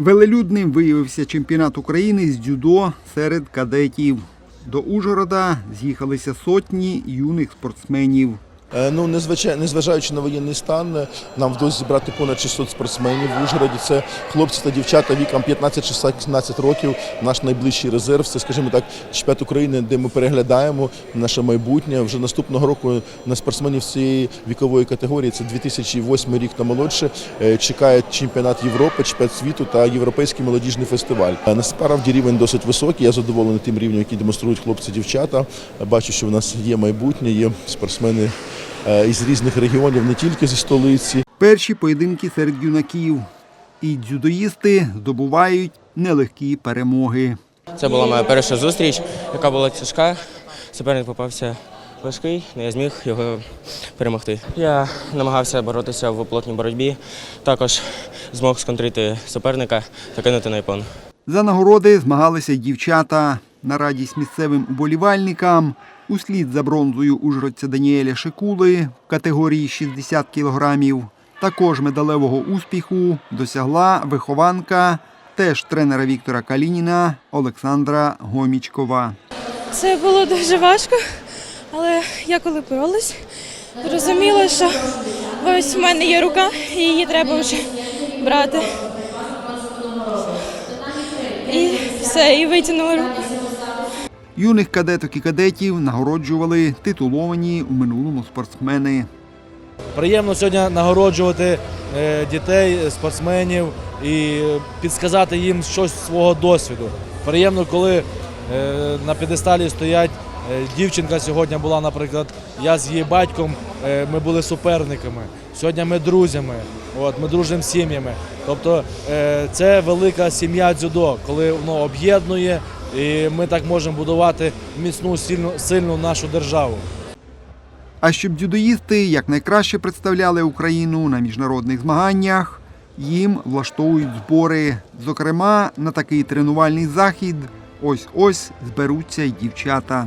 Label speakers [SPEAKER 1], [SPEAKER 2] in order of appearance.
[SPEAKER 1] Велелюдним виявився чемпіонат України з дзюдо серед кадетів. До Ужгорода з'їхалися сотні юних спортсменів.
[SPEAKER 2] Е, Ну, незважаючи на воєнний стан, е, нам вдалося зібрати понад 600 спортсменів в Ужгороді. Це хлопці та дівчата віком 15-16 років. Наш найближчий резерв. Це, скажімо так, чемпіонат України, де ми переглядаємо наше майбутнє. Вже наступного року на спортсменів цієї вікової категорії, це 2008 рік та молодше. е, Чекає чемпіонат Європи, чемпіонат світу та європейський молодіжний фестиваль. Насправді рівень досить високий. Я задоволений тим рівнем, який демонструють хлопці дівчата. Бачу, що в нас є майбутнє, є спортсмени із різних регіонів, не тільки зі столиці.
[SPEAKER 1] Перші поєдинки серед юнаків. І дзюдоїсти здобувають нелегкі перемоги.
[SPEAKER 3] Це була моя перша зустріч, яка була тяжка. Суперник попався важкий, але я зміг його перемогти. Я намагався боротися в плотній боротьбі. Також змог сконтрити суперника та кинути на іпон.
[SPEAKER 1] За нагороди змагалися дівчата. На радість місцевим уболівальникам услід за бронзою ужгородця Даніеля Шикули в категорії 60 кілограмів. Також медалевого успіху досягла вихованка теж тренера Віктора Калініна Олександра Гомічкова.
[SPEAKER 4] Це було дуже важко, але я коли боролась, зрозуміла, що ось в мене є рука, і її треба вже брати. І все, і витягнула руку.
[SPEAKER 1] Юних кадеток і кадетів нагороджували титуловані у минулому спортсмени.
[SPEAKER 5] Приємно сьогодні нагороджувати е, дітей, спортсменів і підсказати їм щось свого досвіду. Приємно, коли е, на п'єдесталі стоять е, дівчинка сьогодні була, наприклад, я з її батьком, ми були суперниками. Сьогодні ми друзями, от, ми дружимо з сім'ями. Тобто це велика сім'я дзюдо, коли воно об'єднує, і ми так можемо будувати міцну, сильну, сильну нашу державу.
[SPEAKER 1] А щоб дзюдоїсти якнайкраще представляли Україну на міжнародних змаганнях, їм влаштовують збори. Зокрема, на такий тренувальний захід ось ось зберуться й дівчата.